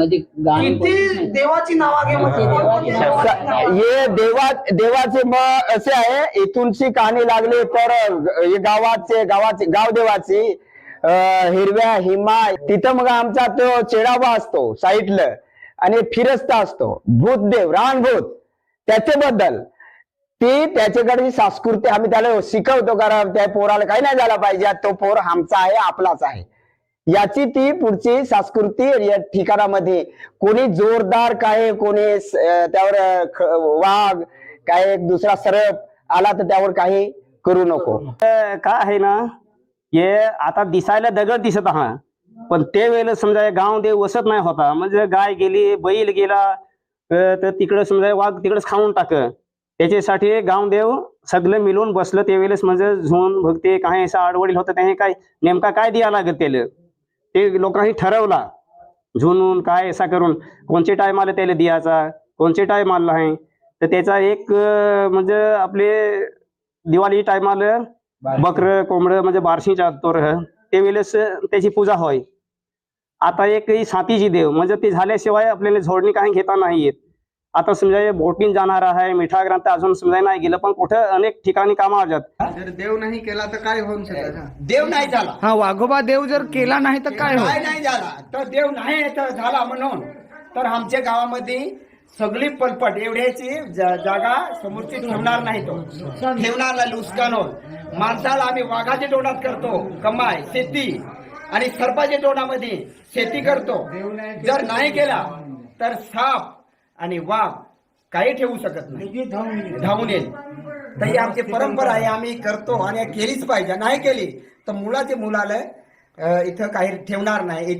मध्ये गाणी कोणतीच किती नाही. देवाची नावा घे म्हणजे देवाची नावं देवाची नावं. हे देवा देवाचे मग असे आहे इथूनची कहाणी लागली तर हे गावाचे गावाचे गाव देवाची अं, हिरव्या हिमा तिथं मग आमचा तो चेडावा असतो साईडला. आणि फिरस्ता असतो. भूतदेव रानभूत त्याच्याबद्दल. ती त्याच्याकडची संस्कृती आम्ही त्याला शिकवतो कारण त्या पोराला काही नाही झाला पाहिजे. तो पोर आमचा आहे आपलाच आहे. याची ती पुढची संस्कृती या ठिकाणामध्ये. कोणी जोरदार काय कोणी त्यावर वाघ काय दुसरा सरप आला तर त्यावर काही करू नको. काय आहे ना हे आता दिसायला दगड दिसत हा पण ते वेळेला समजा गाव देव वसत नाही होता. म्हणजे गाय गेली बैल गेला तर तिकडे समजा वाघ तिकडेच खाऊन टाक. त्याच्यासाठी गावदेव सगळं मिळून बसलं त्यावेळेस म्हणजे झोन भक्ती काही असं आडवडील होतं त्याने काय नेमका काय द्या लागत त्याला? ते लोकांनी ठरवला. झुनून काय असा करून कोणचे टाइम आले त्याला द्यायचा कोणचे टाइम आला आहे? तर त्याचा एक म्हणजे आपले दिवाळी टाइम आलं बकर कोंबड म्हणजे बारशीच्या तोर ते वेळेस त्याची पूजा होय. आता एक सातीची देव म्हणजे ते झाल्याशिवाय आपल्याला झोडणी काही घेता नाही येत. आता समजा बोटीन जाणार आहे मिठा ग्रांत अजून समजा नाही गेलं पण कुठं अनेक ठिकाणी कामावर जात जर देव नाही केला तर काय होऊन शकत? देव नाही झाला. हा वाघोबा देव जर केला नाही तर काय नाही झाला. तर देव नाही तर झाला म्हणून. तर आमच्या गावामध्ये सगळी पलपट एवढ्याची जा- जागा समोरची ठेवणार नाही तो. ठेवणार नाही लुस्कानोल माणसाला आम्ही वाघाच्या तोंडात करतो कमाय शेती आणि सर्पाच्या तोंडामध्ये शेती करतो. जर नाही केला तर साप आणि वाघ काही ठेवू शकत नाही. धावून येईल. तर ही आमची परंपरा आहे आम्ही करतो आणि केलीच पाहिजे. नाही केली तर मुलाच्या मुलाला इथं काही ठेवणार नाही.